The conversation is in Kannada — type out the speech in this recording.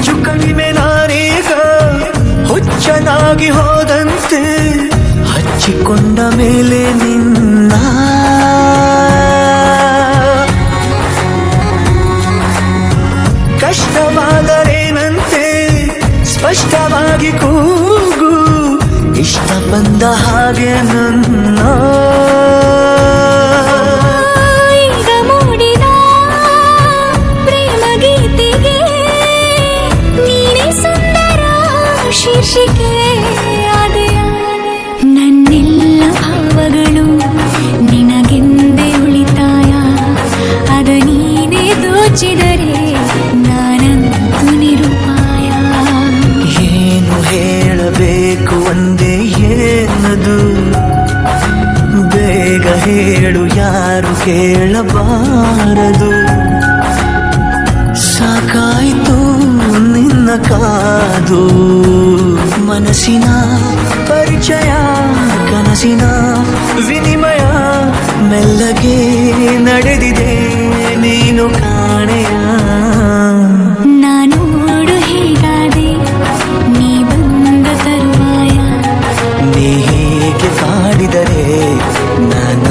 ಹೆಚ್ಚು ಕಡಿಮೆ ನಾನೀಗ ಹುಚ್ಚನಾಗಿ ಹೋದಂತೆ ಹಚ್ಚಿಕೊಂಡ ಮೇಲೆ ನಿನ್ನ. ಕಷ್ಟವಾದರೇನಂತೆ ಸ್ಪಷ್ಟವಾಗಿ ಕೂಗು ಇಷ್ಟ ಬಂದ ಹಾಗೆ ನನ್ನ ಶೀರ್ಷಿಕೆ ಆದೆಯ ನನ್ನೆಲ್ಲ ಭಾವಗಳು ನಿನಗೆಂದೇ ಉಳಿತಾಯ. ಅದ ನೀನೇ ದೋಚಿದರೆ ನಾನಂತೂ ನಿರುಪಾಯ. ಏನು ಹೇಳಬೇಕು ಒಂದೇ ಏನದು? ಬೇಗ ಹೇಳು, ಯಾರು ಕೇಳಬಾರದು? ಸಾಕಾಯ್ತು ನಿನ್ನ ಕಾದು. ಮನಸ್ಸಿನ ಪರಿಚಯ ಕನಸಿನ ವಿನಿಮಯ ಮೆಲ್ಲಗೆ ನಡೆದಿದೆ ನೀನು ಕಾಣೆಯ. ನಾನು ಹೇಗಾದೆ ನೀ ಬಂದ ತರುವಾಯ. ನೀ ಹೇಗೆ ಕಾಡಿದರೆ ನಾನು